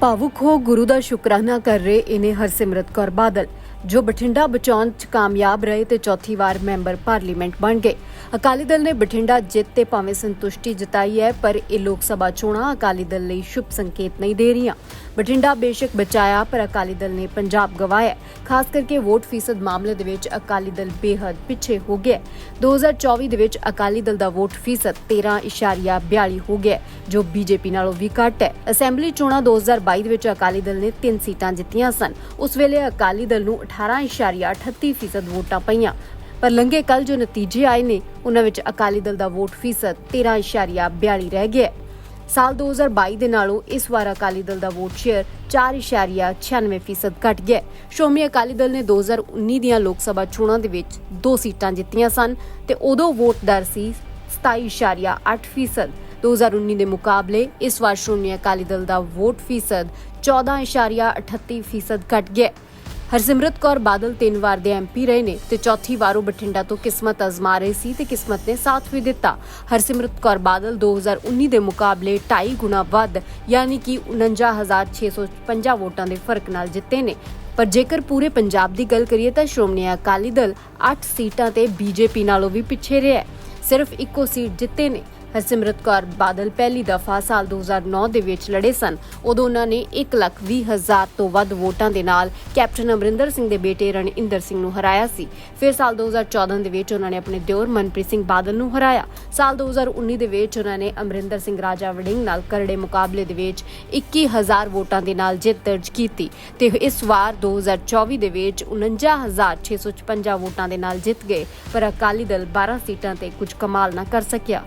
ਭਾਵੁਕ ਹੋ ਗੁਰੂ ਦਾ ਸ਼ੁਕਰਾਨਾ ਕਰ ਰਹੇ ਇਨੇ ਹਰਸਿਮਰਤ ਕੌਰ ਬਾਦਲ। ਜੋ ਬਠਿੰਡਾ ਬਚਾਉਣ 'ਚ ਕਾਮਯਾਬ ਰਹੇ ਤੇ ਚੌਥੀ ਵਾਰ ਮੈਂਬਰ ਪਾਰਲੀਮੈਂਟ ਬਣ ਗਏ। ਅਕਾਲੀ ਦਲ ਨੇ ਬਠਿੰਡਾ ਜਿੱਤ ਤੇ ਭਾਵੇਂ ਸੰਤੁਸ਼ਟੀ ਜਤਾਈ ਹੈ ਪਰ ਇਹ ਲੋਕ ਸਭਾ ਚੋਣਾਂ ਅਕਾਲੀ ਦਲ ਲਈ ਸ਼ੁਭ ਸੰਕੇਤ ਨਹੀਂ ਦੇ ਰਹੀਆਂ। ਬਠਿੰਡਾ ਬੇਸ਼ੱਕ ਬਚਾਇਆ ਪਰ ਅਕਾਲੀ ਦਲ ਨੇ ਪੰਜਾਬ ਗਵਾਇਆ ਖਾਸ ਕਰਕੇ ਵੋਟ ਫੀਸਦ ਮਾਮਲੇ ਦੇ ਵਿੱਚ ਅਕਾਲੀ ਦਲ ਬੇਹੱਦ ਪਿੱਛੇ ਹੋ ਗਿਆ ਹੈ। 2024 ਦੇ ਵਿੱਚ ਅਕਾਲੀ ਦਲ ਦਾ ਵੋਟ ਫੀਸਦ 13.42 ਹੋ ਗਿਆ ਹੈ, ਜੋ ਬੀਜੇਪੀ ਨਾਲੋਂ ਵੀ ਘੱਟ ਹੈ। ਅਸੈਂਬਲੀ ਚੋਣਾਂ 2022 ਦੇ ਵਿੱਚ ਅਕਾਲੀ ਦਲ ਨੇ 3 ਸੀਟਾਂ ਜਿੱਤੀਆਂ ਸਨ। ਉਸ ਵੇਲੇ ਅਕਾਲੀ ਦਲ ਨੂੰ 18.38 ਫੀਸਦ ਵੋਟਾਂ ਪਈਆਂ। ਪਰ ਲੰਘੇ ਕੱਲ ਜੋ ਨਤੀਜੇ ਆਏ ਨੇ, ਉਹਨਾਂ ਵਿੱਚ ਅਕਾਲੀ ਦਲ ਦਾ ਵੋਟ ਫੀਸਦ 13.42 ਰਹਿ ਗਿਆ ਸਾਲ 2022 ਦੇ ਨਾਲੋਂ ਇਸ ਵਾਰ ਅਕਾਲੀ ਦਲ ਦਾ ਵੋਟ ਸ਼ੇਅਰ 4.96% ਘਟ ਗਿਆ ਸ਼੍ਰੋਮਣੀ ਅਕਾਲੀ ਦਲ ਨੇ 2019 ਦੀਆਂ ਲੋਕ ਸਭਾ ਚੋਣਾਂ ਦੇ ਵਿੱਚ ਦੋ ਸੀਟਾਂ ਜਿੱਤੀਆਂ ਸਨ ਤੇ ਉਦੋਂ ਵੋਟ ਦਰ ਸੀ 27.8% ਫੀਸਦ। 2019 ਦੇ ਮੁਕਾਬਲੇ ਇਸ ਵਾਰ ਸ਼੍ਰੋਮਣੀ ਅਕਾਲੀ ਦਲ ਦਾ ਵੋਟ ਫੀਸਦ 14.38% ਫੀਸਦ ਘਟ ਗਿਆ ਹਰਸਿਮਰਤ ਕੌਰ ਬਾਦਲ ਤਿੰਨ ਵਾਰ ਦੇ ਐਮਪੀ ਰਹੇ ਨੇ ਤੇ ਚੌਥੀ ਵਾਰ ਉਹ ਬਠਿੰਡਾ ਤੋਂ ਕਿਸਮਤ ਅਜ਼ਮਾ ਰਹੇ ਸੀ ਤੇ ਕਿਸਮਤ ਨੇ ਸਾਥ ਵੀ ਦਿੱਤਾ। ਹਰਸਿਮਰਤ ਕੌਰ ਬਾਦਲ 2019 ਦੇ ਮੁਕਾਬਲੇ 2.5 ਗੁਣਾ ਵੱਧ, ਯਾਨੀ ਕਿ 49655 ਵੋਟਾਂ ਦੇ ਫ਼ਰਕ ਨਾਲ ਜਿੱਤੇ ਨੇ। ਪਰ ਜੇਕਰ ਪੂਰੇ ਪੰਜਾਬ ਦੀ ਗੱਲ ਕਰੀਏ ਤਾਂ ਸ਼੍ਰੋਮਣੀ ਅਕਾਲੀ ਦਲ 8 ਸੀਟਾਂ ਤੇ ਬੀਜੇਪੀ ਨਾਲੋਂ ਵੀ ਪਿੱਛੇ ਰਿਹਾ ਸਿਰਫ ਇੱਕੋ ਸੀਟ ਜਿੱਤੇ ਨੇ। ਹਰਸਿਮਰਤ ਕੌਰ ਬਾਦਲ ਪਹਿਲੀ ਦਫਾ ਸਾਲ 2009 ਦੇ ਵਿੱਚ ਲੜੇ ਸਨ। ਉਦੋਂ ਉਹਨਾਂ ਨੇ 1 ਲੱਖ 20 ਹਜ਼ਾਰ ਤੋਂ ਵੱਧ ਵੋਟਾਂ ਦੇ ਨਾਲ ਕੈਪਟਨ ਅਮਰਿੰਦਰ ਸਿੰਘ ਦੇ ਬੇਟੇ ਰਣਇੰਦਰ ਸਿੰਘ ਨੂੰ ਹਰਾਇਆ ਸੀ। ਫਿਰ ਸਾਲ 2014 ਦੇ ਵਿੱਚ ਉਹਨਾਂ ਨੇ ਆਪਣੇ ਦਿਓਰ ਮਨਪ੍ਰੀਤ ਸਿੰਘ ਬਾਦਲ ਨੂੰ ਹਰਾਇਆ। ਸਾਲ 2019 ਦੇ ਵਿੱਚ ਉਹਨਾਂ ਨੇ ਅਮਰਿੰਦਰ ਸਿੰਘ ਰਾਜਾ ਵੜਿੰਗ ਨਾਲ ਕਰੜੇ ਮੁਕਾਬਲੇ ਦੇ ਵਿੱਚ 21000 ਵੋਟਾਂ ਦੇ ਨਾਲ ਜਿੱਤ ਦਰਜ ਕੀਤੀ ਤੇ ਇਸ ਵਾਰ 2024 ਦੇ ਵਿੱਚ 49655 ਵੋਟਾਂ ਦੇ ਨਾਲ ਜਿੱਤ ਗਏ, ਪਰ ਅਕਾਲੀ ਦਲ 12 ਸੀਟਾਂ ਤੇ ਕੁਝ ਕਮਾਲ ਨਾ ਕਰ ਸਕਿਆ।